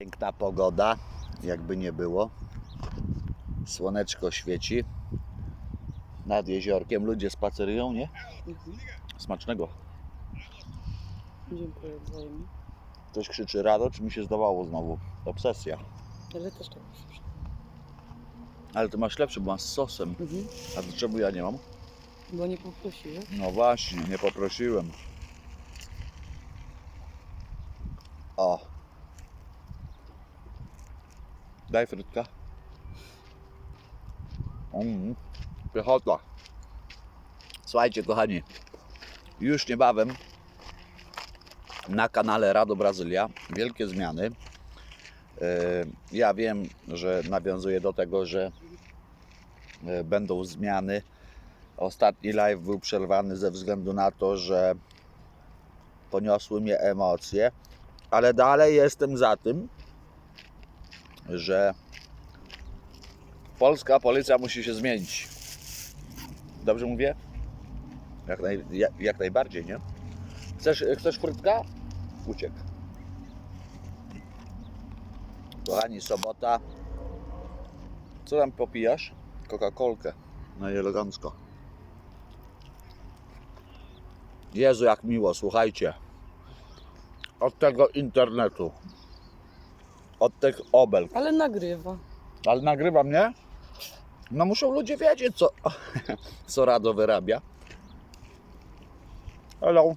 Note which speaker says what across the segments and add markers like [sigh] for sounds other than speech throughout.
Speaker 1: Piękna pogoda, jakby nie było. Słoneczko świeci. Nad jeziorkiem ludzie spacerują, nie?
Speaker 2: Mhm.
Speaker 1: Smacznego.
Speaker 2: Dziękuję wzajemnie.
Speaker 1: Ktoś krzyczy rado, czy mi się zdawało znowu? Obsesja.
Speaker 2: Ale też tak słyszę.
Speaker 1: Ale ty masz lepszy, bo masz z sosem.
Speaker 2: Mhm.
Speaker 1: A dlaczego ja nie mam?
Speaker 2: Bo nie poprosiłeś.
Speaker 1: No właśnie, nie poprosiłem. O. Daj frytka. Mm, piechota. Słuchajcie, kochani, już niebawem na kanale Rado Brazylia wielkie zmiany. E, Ja wiem, że nawiązuję do tego, że e, będą zmiany. Ostatni live był przerwany ze względu na to, że poniosły mnie emocje, ale dalej jestem za tym, że polska policja musi się zmienić. Dobrze mówię? Jak, naj, jak, jak najbardziej, nie? Chcesz, chcesz? Uciekł. Kochani, sobota. Co tam popijasz? Coca-Colkę. No i elegancko. Jezu, jak miło, słuchajcie. Od tego internetu. Od tych obelg.
Speaker 2: Ale nagrywa.
Speaker 1: Ale nagrywam, nie? No muszą ludzie wiedzieć, co, [laughs] co Rado wyrabia. Hello.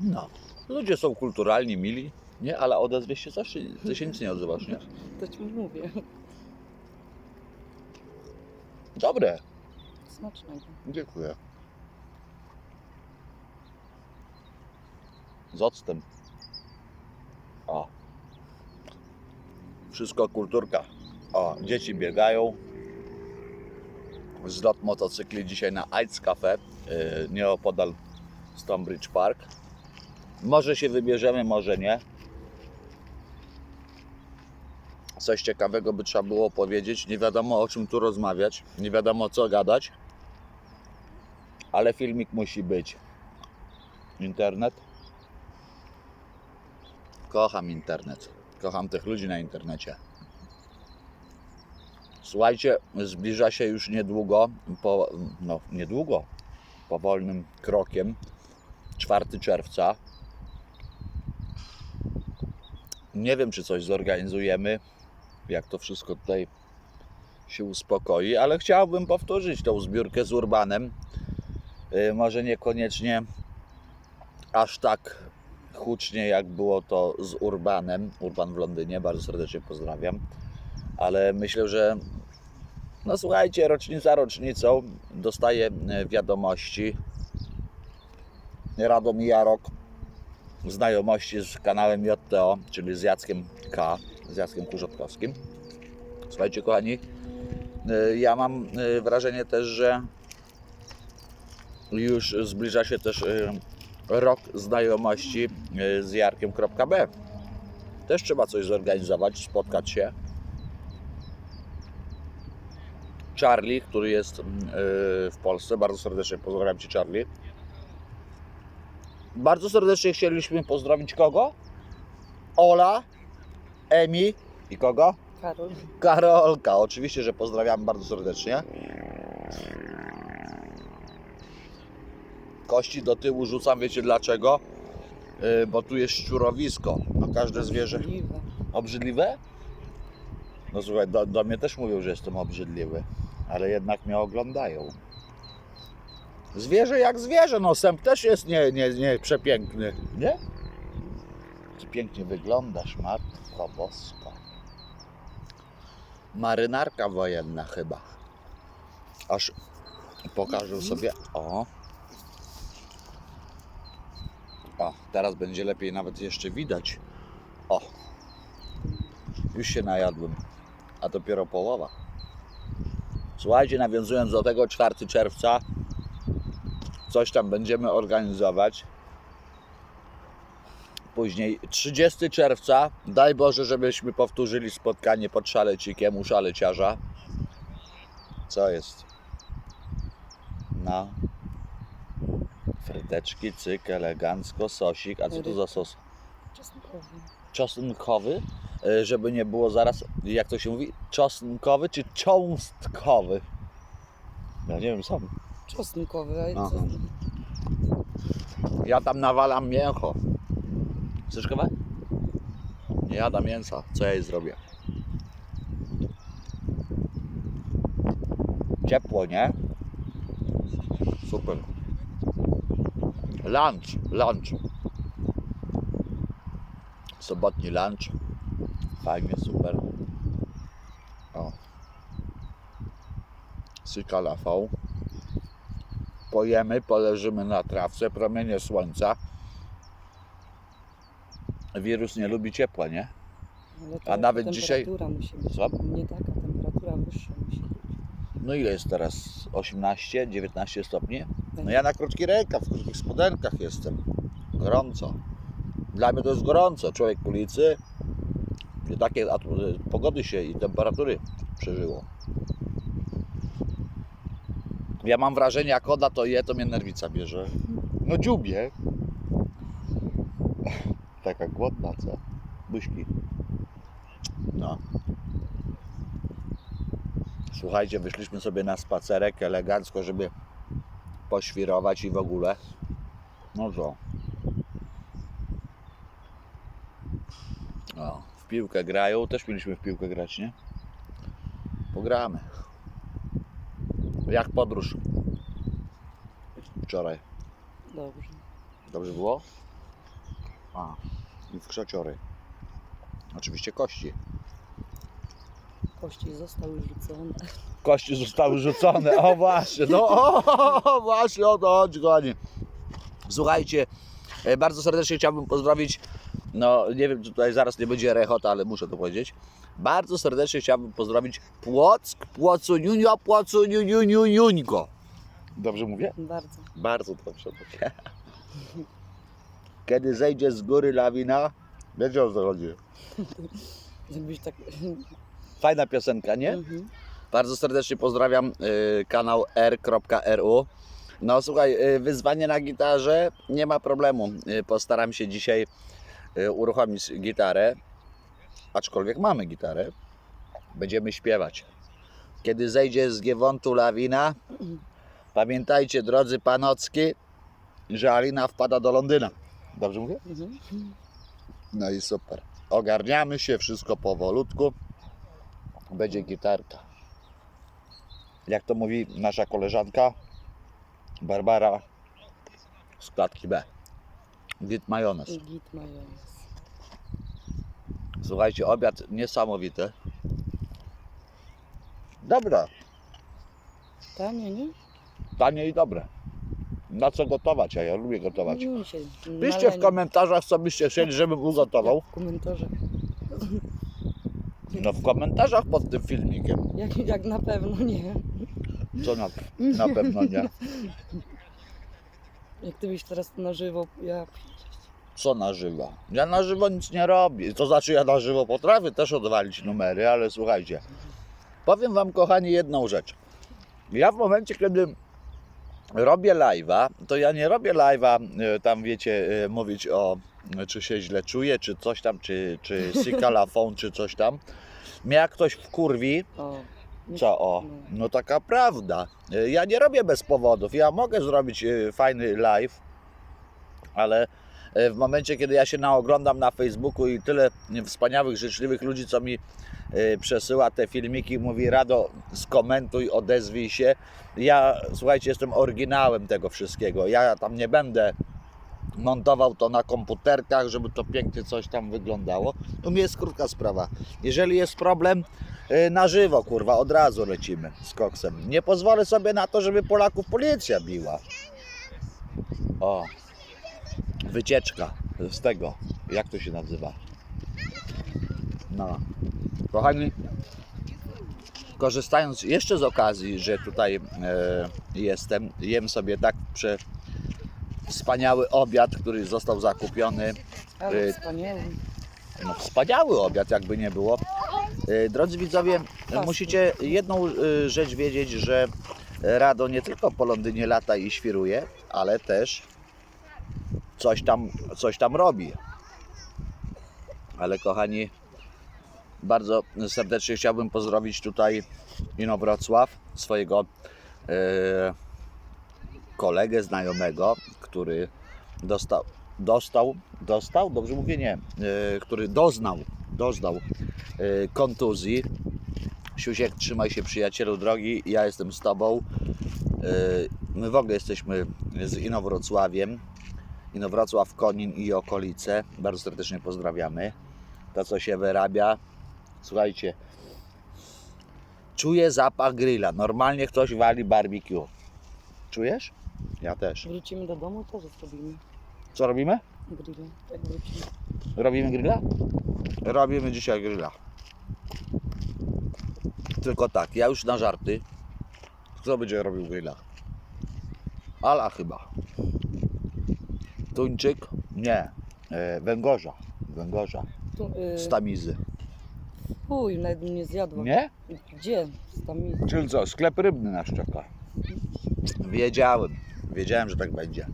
Speaker 1: No. Ludzie są kulturalni, mili, nie? Ale odezwiesz się czy ty się nic nie odzywasz, nie?
Speaker 2: To ci mówię.
Speaker 1: Dobre.
Speaker 2: Smacznego.
Speaker 1: Dziękuję. Z octem. O. Wszystko kulturka. O, dzieci biegają. Zlot motocykli dzisiaj na Aids Cafe, yy, nieopodal Stonebridge Park. Może się wybierzemy, może nie. Coś ciekawego by trzeba było powiedzieć. Nie wiadomo o czym tu rozmawiać, nie wiadomo co gadać ale filmik musi być. Internet. Kocham internet. Kocham tych ludzi na internecie. Słuchajcie, zbliża się już niedługo, po, no niedługo, powolnym krokiem, 4 czerwca. Nie wiem, czy coś zorganizujemy, jak to wszystko tutaj się uspokoi, ale chciałbym powtórzyć tą zbiórkę z Urbanem. Y, Może niekoniecznie aż tak hucznie, jak było to z Urbanem. Urban w Londynie, bardzo serdecznie pozdrawiam. Ale myślę, że no słuchajcie, rocznica rocznicą dostaję y, wiadomości. Rado mija rok znajomości z kanałem JTO, czyli z Jackiem K, z Jackiem Kurzotkowskim. Słuchajcie, kochani, y, ja mam y, wrażenie też, że już zbliża się też rok znajomości y, z Jarkiem.b. Też trzeba coś zorganizować, spotkać się. Charlie, który jest y, w Polsce, bardzo serdecznie pozdrawiam Cię Charlie. Bardzo serdecznie chcieliśmy pozdrowić kogo? Ola, Emi i kogo?
Speaker 2: Karol.
Speaker 1: Karolka, oczywiście, że pozdrawiam bardzo serdecznie. Kości do tyłu rzucam, wiecie dlaczego? Yy, bo tu jest szczurowisko. No każde zwierzę. Obrzydliwe? No słuchaj, do, do mnie też mówią, że jestem obrzydliwy, ale jednak mnie oglądają. Zwierzę jak zwierzę, no sęp też jest nie, nie, nie przepiękny, nie? Ty pięknie wyglądasz, Matko Boska. Marynarka wojenna chyba. Aż pokażę sobie, o. O, teraz będzie lepiej nawet jeszcze widać. O, już się najadłem, a dopiero połowa. Słuchajcie, nawiązując do tego 4 czerwca, coś tam będziemy organizować. Później 30 czerwca, daj Boże, żebyśmy powtórzyli spotkanie pod szalecikiem u szaleciarza. Co jest? No. Fryteczki, cyk, elegancko, sosik. A co to za sos?
Speaker 2: Czosnkowy.
Speaker 1: czosnkowy, e, żeby nie było zaraz, jak to się mówi, czosnkowy czy cząstkowy. Ja nie wiem sam.
Speaker 2: Czosnkowy, a
Speaker 1: Aha.
Speaker 2: co?
Speaker 1: Ja tam nawalam mięcho. Chcesz kawę? Nie jada mięsa. Co ja jej zrobię? Ciepło, nie? Super. Lunch, lunch. Sobotni lunch. Fajnie, super. O. Syka. Pojemy, poleżymy na trawce, promienie słońca. Wirus nie lubi ciepła, nie? A nawet dzisiaj-
Speaker 2: Temperatura musi być.
Speaker 1: Co?
Speaker 2: Nie taka, temperatura wyższa musi być.
Speaker 1: No ile jest teraz? 18, 19 stopni? No ja na krótki rękaw, w krótkich spodenkach jestem. Gorąco. Dla mnie to jest gorąco. Człowiek ulicy. Nie takie pogody się i temperatury przeżyło. Ja mam wrażenie, jak ona to je, to mnie nerwica bierze. No dziubie. Taka głodna, co? Buźki. No. Słuchajcie, wyszliśmy sobie na spacerek elegancko, żeby poświrować i w ogóle. No co? O, w piłkę grają. Też mieliśmy w piłkę grać, nie? Pogramy. Jak podróż? Wczoraj.
Speaker 2: Dobrze.
Speaker 1: Dobrze było? A, i w krzociory. Oczywiście kości.
Speaker 2: Kości zostały rzucone.
Speaker 1: Kości zostały rzucone. O właśnie, no o, właśnie o to chodzi, kochani. Słuchajcie, e, bardzo serdecznie chciałbym pozdrowić, no nie wiem, czy tutaj zaraz nie będzie rechota, ale muszę to powiedzieć. Bardzo serdecznie chciałbym pozdrowić Płock, Płocuniunio, Płocuniuniuniuńko. Dobrze mówię?
Speaker 2: Bardzo.
Speaker 1: Bardzo dobrze mówię. Kiedy zejdzie z góry lawina, wiecie o co chodzi. [laughs]
Speaker 2: Tak...
Speaker 1: Fajna piosenka, nie?
Speaker 2: Mhm.
Speaker 1: Bardzo serdecznie pozdrawiam y, kanał r.ru. No słuchaj, y, wyzwanie na gitarze, nie ma problemu. Y, postaram się dzisiaj uruchomić gitarę, aczkolwiek mamy gitarę. Będziemy śpiewać. Kiedy zejdzie z Giewontu lawina, pamiętajcie drodzy panocki, że Alina wpada do Londyna. Dobrze mówię? No i super. Ogarniamy się, wszystko powolutku. Będzie gitarka. Jak to mówi nasza koleżanka Barbara z klatki B. Git majonez.
Speaker 2: Git majonez.
Speaker 1: Słuchajcie, obiad niesamowity. Dobra,
Speaker 2: Tanie, nie?
Speaker 1: tanie i dobre. Na co gotować, a ja lubię gotować. Piszcie w komentarzach, co byście chcieli, żebym ugotował.
Speaker 2: W komentarzach.
Speaker 1: No w komentarzach pod tym filmikiem.
Speaker 2: Jak, jak na pewno nie.
Speaker 1: Co na, na pewno nie. [laughs]
Speaker 2: Jak ty byś teraz na żywo, ja...
Speaker 1: Co na żywo? Ja na żywo nic nie robię. To znaczy ja na żywo potrafię też odwalić numery, ale słuchajcie. Powiem wam kochani jedną rzecz. Ja w momencie, kiedy robię live'a, to ja nie robię live'a, e, tam wiecie, e, mówić o czy się źle czuję, czy coś tam, czy, czy [laughs] sikalafon, czy coś tam. Mnie jak ktoś wkurwi,
Speaker 2: O.
Speaker 1: co o?
Speaker 2: no.
Speaker 1: Taka prawda. Ja nie robię bez powodów. Ja mogę zrobić y, fajny live, ale y, w momencie, kiedy ja się naoglądam na Facebooku i tyle wspaniałych, życzliwych ludzi, co mi y, przesyła te filmiki, mówi Rado, skomentuj, odezwij się. Ja, słuchajcie, jestem oryginałem tego wszystkiego. Ja tam nie będę montował to na komputerkach, żeby to pięknie coś tam wyglądało. U mnie jest krótka sprawa. Jeżeli jest problem, y, na żywo, kurwa, od razu lecimy z koksem. Nie pozwolę sobie na to, żeby Polaków policja biła. O, wycieczka z tego, jak to się nazywa? No, kochani, korzystając jeszcze z okazji, że tutaj e, jestem, jem sobie tak prze, wspaniały obiad, który został zakupiony
Speaker 2: Ale
Speaker 1: Y,
Speaker 2: wspaniały.
Speaker 1: no, wspaniały obiad, jakby nie było. E, Drodzy widzowie, musicie jedną e, rzecz wiedzieć, że Rado nie tylko po Londynie lata i świruje, ale też coś tam, coś tam robi. Ale kochani, bardzo serdecznie chciałbym pozdrowić tutaj Inowrocław, swojego e, kolegę, znajomego, który dostał, dostał, dostał, dobrze mówię, nie, e, który doznał, doznał e, kontuzji. Siusiek, trzymaj się przyjacielu drogi, ja jestem z Tobą. E, My w ogóle jesteśmy z Inowrocławiem. Inowrocław, Konin i okolice. Bardzo serdecznie pozdrawiamy. To, co się wyrabia. Słuchajcie, czuję zapach grilla. Normalnie ktoś wali barbecue. Czujesz? Ja też.
Speaker 2: Wrócimy do domu, też zrobimy
Speaker 1: Co robimy?
Speaker 2: grilla. Jak wrócimy.
Speaker 1: Robimy grilla? Robimy dzisiaj grilla. Tylko tak, ja już na żarty. Kto będzie robił grilla? Ala chyba. Tuńczyk? Nie. E, węgorza. Węgorza.
Speaker 2: Tu, y,
Speaker 1: Z tamizy.
Speaker 2: Uj, nawet bym nie zjadła.
Speaker 1: Nie?
Speaker 2: Gdzie? Z tamizy.
Speaker 1: Czyli co, sklep rybny nas czeka. Wiedziałem. Wiedziałem, że tak będzie.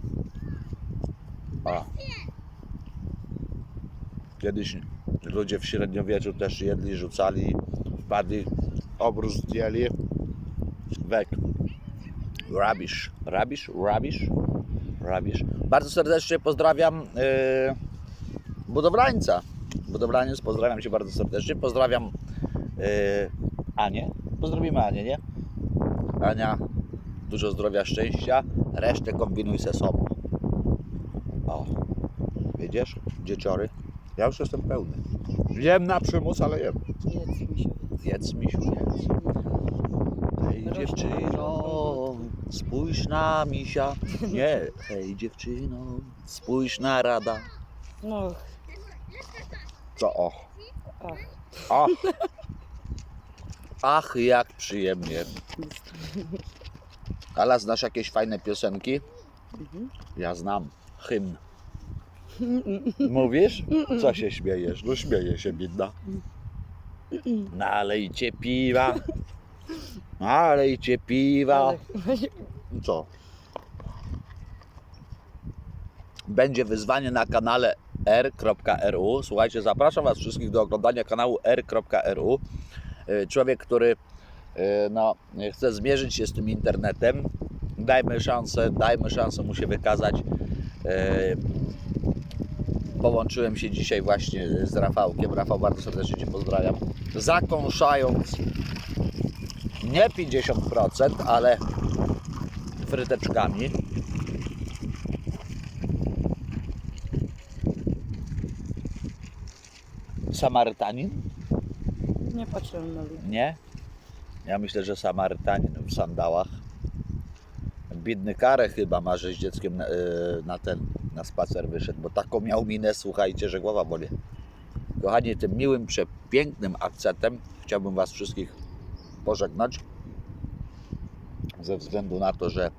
Speaker 1: A. Kiedyś ludzie w średniowieczu też jedli, rzucali, wpadli, obrus zdjęli. Wek. Rabisz. Rabisz? Rabisz? Rabisz. Bardzo serdecznie pozdrawiam yy, budowlańca. Budowlaniec, pozdrawiam Cię bardzo serdecznie. Pozdrawiam yy, Anię. Pozdrowimy Anię, nie? Ania, dużo zdrowia, szczęścia. Resztę kombinuj se sobą. O, widzisz? Dzieciory. Ja już jestem pełny. Jem na przymus, ale jem.
Speaker 2: Jedz mi się.
Speaker 1: Jedz, misiu, jedz. Hej dziewczyno, spójrz na misia. Nie, hej dziewczyno, spójrz na rada.
Speaker 2: No,
Speaker 1: Co och?
Speaker 2: ach.
Speaker 1: Ach. Ach, jak przyjemnie. Ala, znasz jakieś fajne piosenki?
Speaker 2: Mhm.
Speaker 1: Ja znam. Hymn. Mówisz? Co się śmiejesz? No śmieje się, bidna. Nalejcie piwa. Nalejcie piwa.
Speaker 2: Ale,
Speaker 1: Co? Będzie wyzwanie na kanale r.ru. Słuchajcie, zapraszam Was wszystkich do oglądania kanału r.ru. Y, Człowiek, który no, chce zmierzyć się z tym internetem. Dajmy szansę, dajmy szansę mu się wykazać. Y, Połączyłem się dzisiaj właśnie z Rafałkiem. Rafał, bardzo serdecznie Cię pozdrawiam. Zakąszając nie 50%, ale fryteczkami. Samarytanin?
Speaker 2: nie patrzę na ludzi.
Speaker 1: Nie. Ja myślę, że Samarytanin w sandałach. Biedny karę chyba ma, że z dzieckiem na, yy, na ten, na spacer wyszedł, bo taką miał minę, słuchajcie, że głowa boli. Kochani, tym miłym, przepięknym akcentem chciałbym Was wszystkich pożegnać. Ze względu na to, że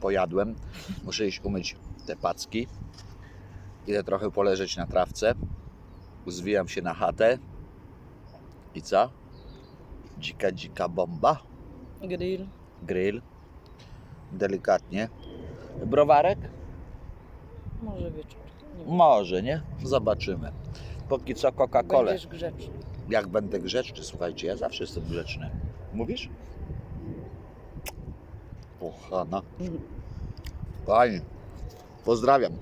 Speaker 1: pojadłem, muszę iść umyć te packi. Idę trochę poleżeć na trawce. Zwijam się na chatę. I co? Dzika, dzika bomba.
Speaker 2: Grill.
Speaker 1: Grill. Delikatnie. Browarek?
Speaker 2: Może wieczór. Nie.
Speaker 1: Może, nie? Zobaczymy. Póki co Coca-Colę.
Speaker 2: Będziesz grzeczny.
Speaker 1: Jak będę grzeczny, słuchajcie, ja zawsze jestem grzeczny. Mówisz? Kochana.
Speaker 2: Mhm.
Speaker 1: Kochani, pozdrawiam.